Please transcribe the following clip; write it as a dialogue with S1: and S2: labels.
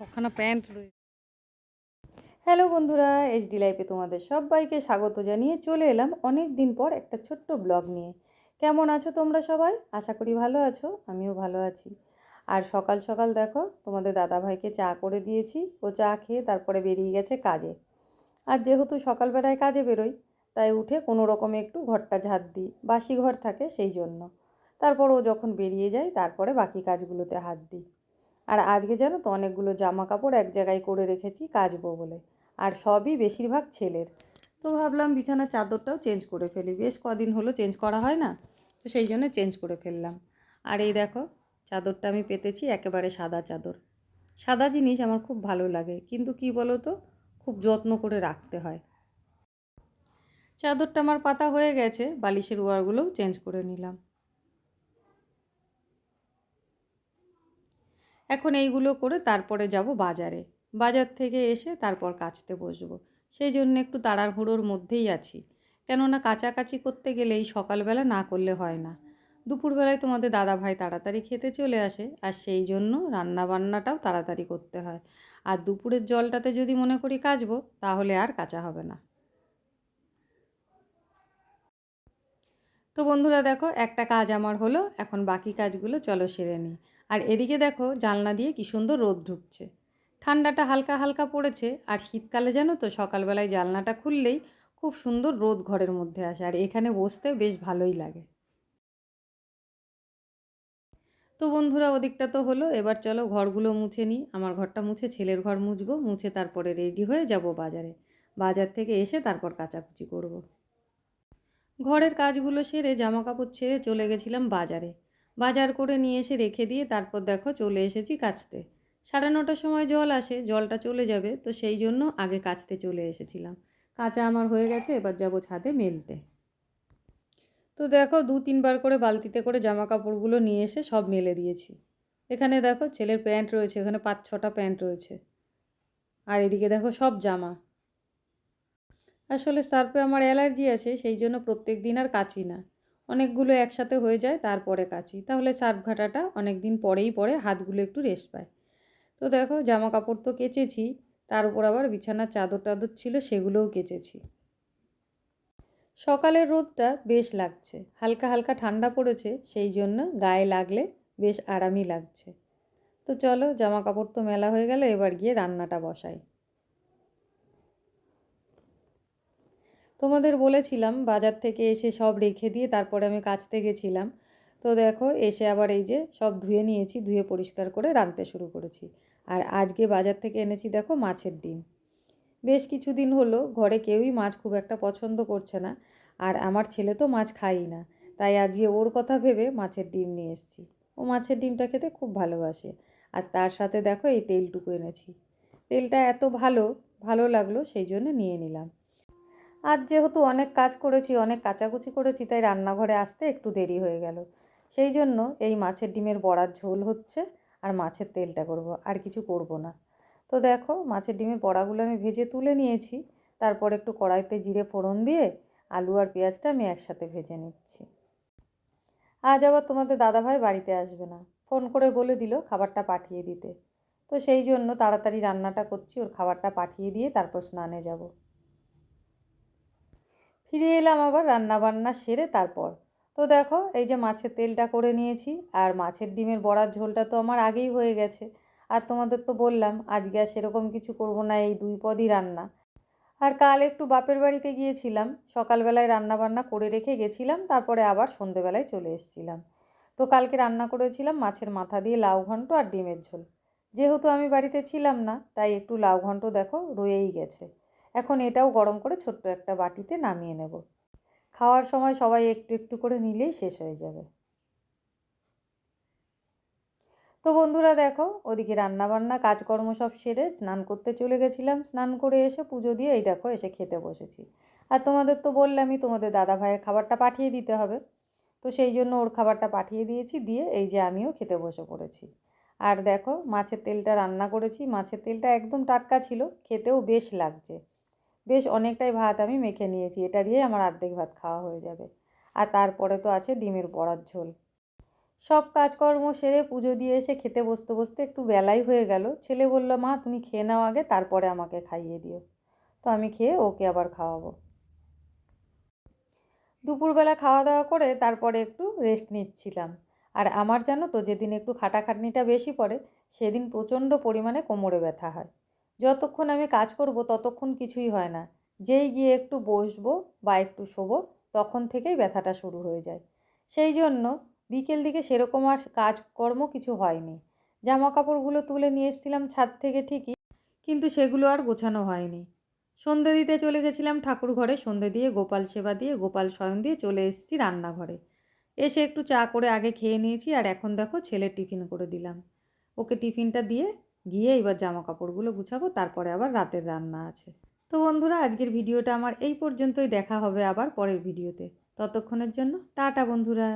S1: ছখানা pant রয়েছে hello বন্ধুরা HD লাইফে তোমাদের সবাইকে স্বাগত জানিয়ে চলে এলাম অনেক দিন পর একটা ছোট্ট ব্লগ নিয়ে। কেমন আছো তোমরা সবাই? আশা করি ভালো আছো, আমিও ভালো আছি। আর সকাল সকাল দেখো, তোমাদের দাদাভাইকে চা করে দিয়েছি, ও চা খেয়ে তারপরে বেরিয়ে গেছে কাজে। আর যেহেতু সকালবেলায় কাজে বেরোই, তাই উঠে কোনো রকমে একটু ঘরটা ঝাড় দিই বাসি ঘর থাকে সেই জন্য। তারপর ও যখন বেরিয়ে যায়, তারপরে বাকি কাজগুলোতে হাত দিই। আর আজকে জানো তো অনেকগুলো জামা কাপড় এক জায়গায় করে রেখেছি কাচবো বলে। আর সবই বেশিরভাগ ছেলের। তো ভাবলাম বিছানার চাদরটাও চেঞ্জ করে ফেলি। বেশ কদিন হলো চেঞ্জ করা হয় না, তো সেই জন্য চেঞ্জ করে ফেললাম। আর এই দেখো, চাদরটা আমি পেতেছি একেবারে সাদা চাদর। সাদা জিনিস আমার খুব ভালো লাগে, কিন্তু কি বলো তো খুব যত্ন করে রাখতে হয়। চাদরটা আমার পাতা হয়ে গেছে, বালিশের ওয়ারগুলোও চেঞ্জ করে নিলাম। এখন এইগুলো করে তারপরে যাব বাজারে। বাজার থেকে এসে তারপর কাচতে বসবো। সেই জন্য একটু তাড়াহুড়োর মধ্যেই আছি। কেননা কাচাকাচি করতে গেলে এই সকালবেলা না করলে হয় না। দুপুরবেলায় তোমাদের দাদা ভাই তাড়াতাড়ি খেতে চলে আসে আর সেই জন্য রান্না বান্নাটাও তাড়াতাড়ি করতে হয়। আর দুপুরের জলটাতে যদি মনে করি কাচবো, তাহলে আর কাচা হবে না। তো বন্ধুরা দেখো, একটা কাজ আমার হলো, এখন বাকি কাজগুলো চলো সেরে নিই। আর এদিকে দেখো জানলা দিয়ে কি সুন্দর রোদ ঢুকছে। ঠান্ডাটা হালকা হালকা পড়েছে আর শীতকালে জানো তো সকালবেলায় জানলাটা খুললেই খুব সুন্দর রোদ ঘরের মধ্যে আসে আর এখানে বসতে বেশ ভালোই লাগে। তো বন্ধুরা ওদিকটা তো হলো, এবার চলো ঘরগুলো মুছে নিই। আমার ঘরটা মুছে ছেলের ঘর মুছবো, মুছে তারপরে রেডি হয়ে যাব বাজারে। বাজার থেকে এসে তারপর কাচাকুচি করব। ঘরের কাজগুলো সেরে জামা কাপড় ছেড়ে চলে গেছিলাম বাজারে। বাজার করে নিয়ে এসে রেখে দিয়ে তারপর দেখো চলে এসেছি কাচতে। সাড়ে নটার সময় জল আসে, জলটা চলে যাবে, তো সেই জন্য আগে কাচতে চলে এসেছিলাম। কাঁচা আমার হয়ে গেছে, এবার যাব ছাদে মেলতে। তো দেখো দু তিনবার করে বালতিতে করে জামা কাপড়গুলো নিয়ে এসে সব মেলে দিয়েছি। এখানে দেখো ছেলের প্যান্ট রয়েছে, এখানে পাঁচ ছটা প্যান্ট রয়েছে। আর এদিকে দেখো সব জামা। আসলে সার্ফে আমার অ্যালার্জি আছে, সেই জন্য প্রত্যেক দিন আর কাচি না। অনেকগুলো একসাথে হয়ে যায়, তারপরে কাচি। তাহলে সার্ফ ঘাটাটা অনেক দিন পরেই পরে হাতগুলো একটু রেস্ট পায়। তো দেখো জামা কাপড় তো কেচেছি, তার উপর আবার বিছানার চাদর টাদর ছিল, সেগুলোও কেচেছি। সকালের রোদটা বেশ লাগছে, হালকা হালকা ঠান্ডা পড়েছে, সেই জন্য গায়ে লাগলে বেশ আরামই লাগছে। তো চলো জামা কাপড় তো মেলা হয়ে গেল, এবার গিয়ে রান্নাটা বসাই। তোমাদের বলেছিলাম বাজার থেকে এসে সব রেখে দিয়ে তারপরে আমি কাচতে গেছিলাম তো দেখো, এসে আবার এই যে সব ধুয়ে নিয়েছি, ধুয়ে পরিষ্কার করে রাঁধতে শুরু করেছি। আর আজকে বাজার থেকে এনেছি দেখো মাছের ডিম। বেশ কিছুদিন হলো, ঘরে কেউই মাছ খুব একটা পছন্দ করছে না। আর আমার ছেলে তো মাছ খাই না। তাই আজকে ওর কথা ভেবে মাছের ডিম নিয়ে এসেছি। ও মাছের ডিমটা খেতে খুব ভালোবাসে। আর তার সাথে দেখো এই তেলটুকু এনেছি। তেলটা এত ভালো ভালো লাগল, সেই জন্য নিয়ে নিলাম। আজ যেহেতু অনেক কাজ করেছি, অনেক কাচাকুচি করেছি, তাই রান্নাঘরে আসতে একটু দেরি হয়ে গেল। সেই জন্য এই মাছের ডিমের বড়ার ঝোল হচ্ছে আর মাছের তেলটা করব, আর কিছু করব না। তো দেখো, মাছের ডিমের বড়াগুলো আমি ভেজে তুলে নিয়েছি। তারপর একটু কড়াইতে জিরে ফোড়ন দিয়ে আলু আর পেঁয়াজটা আমি একসাথে ভেজে নিচ্ছি। আজ আবার তোমাদের দাদাভাই বাড়িতে আসবে না। ফোন করে বলে দিল খাবারটা পাঠিয়ে দিতে। তো সেই জন্য তাড়াতাড়ি রান্নাটা করছি, ওর খাবারটা পাঠিয়ে দিয়ে তারপর স্নানে যাব। ফিরে এলাম আবার রান্না বান্না সেরে তারপর। তো দেখো, এই যে মাছের তেলটা করে নিয়েছি, আর মাছের ডিমের বড়ার ঝোলটা তো আমার আগেই হয়ে গেছে। আর তোমাদের তো বললাম, আজকে আর সেরকম কিছু করব না এই দুই পদই রান্না। আর কাল একটু বাপের বাড়িতে গিয়েছিলাম, সকালবেলায় রান্না বান্না করে রেখে গেছিলাম, তারপরে আবার সন্ধেবেলায় চলে এসেছিলাম। তো কালকে রান্না করেছিলাম মাছের মাথা দিয়ে লাউ ঘন্ট আর ডিমের ঝোল। যেহেতু আমি বাড়িতে ছিলাম না, তাই একটু লাউ ঘন্ট দেখো রয়েই গেছে। এখন এটাও গরম করে ছোট্ট একটা বাটিতে নামিয়ে নেব। খাওয়ার সময় সবাই একটু একটু করে নিলেই শেষ হয়ে যাবে। তো বন্ধুরা দেখো, ওদিকে রান্নাবান্না, কাজকর্ম সব সেরে স্নান করতে চলে গেছিলাম। স্নান করে এসে পুজো দিয়ে এই দেখো এসে খেতে বসেছি। আর তোমাদের তো বললামই, তোমাদের দাদা ভাইয়ের খাবারটা পাঠিয়ে দিতে হবে। তো সেই জন্য ওর খাবারটা পাঠিয়ে দিয়েছি, দিয়ে এই যে আমিও খেতে বসে পড়েছি। আর দেখো, মাছের তেলটা রান্না করেছি। মাছের তেলটা একদম টাটকা ছিল, খেতেও বেশ লাগছে। বেশ অনেকটাই ভাত আমি মেখে নিয়েছি। এটা দিয়ে আমার অর্ধেক ভাত খাওয়া হয়ে যাবে। আর তারপরে তো আছে ডিমের বড়ার ঝোল। সব কাজকর্ম সেরে পুজো দিয়ে এসে খেতে বসতে বসতে একটু বেলাই হয়ে গেল। ছেলে বলল, মা, তুমি খেয়ে নাও আগে, তারপরে আমাকে খাইয়ে দিও। তো আমি খেয়ে ওকে আবার খাওয়াবো। দুপুরবেলা খাওয়া দাওয়া করে তারপরে একটু রেস্ট নিচ্ছিলাম। আর আমার জানো তো, যেদিন একটু খাটাখাটনিটা বেশি পড়ে, সেদিন প্রচণ্ড পরিমাণে কোমরে ব্যথা হয়। যতক্ষণ আমি কাজ করব ততক্ষণ কিছুই হয় না। যেই গিয়ে একটু বসবো বা একটু শোবো, তখন থেকেই ব্যথাটা শুরু হয়ে যায়। সেই জন্য বিকেল দিকে সেরকম আর কাজকর্ম কিছু হয়নি। জামা কাপড়গুলো তুলে নিয়ে এসেছিলাম ছাদ থেকে ঠিকই, কিন্তু সেগুলো আর গোছানো হয়নি। সন্ধে দিতে চলে গেছিলাম ঠাকুর ঘরে, সন্ধে দিয়ে গোপাল সেবা দিয়ে, গোপাল শয়ন দিয়ে চলে এসেছি রান্নাঘরে। এসে একটু চা করে আগে খেয়ে নিয়েছি আর এখন দেখো ছেলে টিফিন করে দিলাম। ওকে টিফিনটা দিয়ে গিয়ে এবার জামা কাপড়গুলো গুছাবো, তারপরে আবার রাতের রান্না আছে। তো বন্ধুরা, আজকের ভিডিওটা আমার এই পর্যন্তই। দেখা হবে আবার পরের ভিডিওতে। ততক্ষণের জন্য টাটা বন্ধুরা।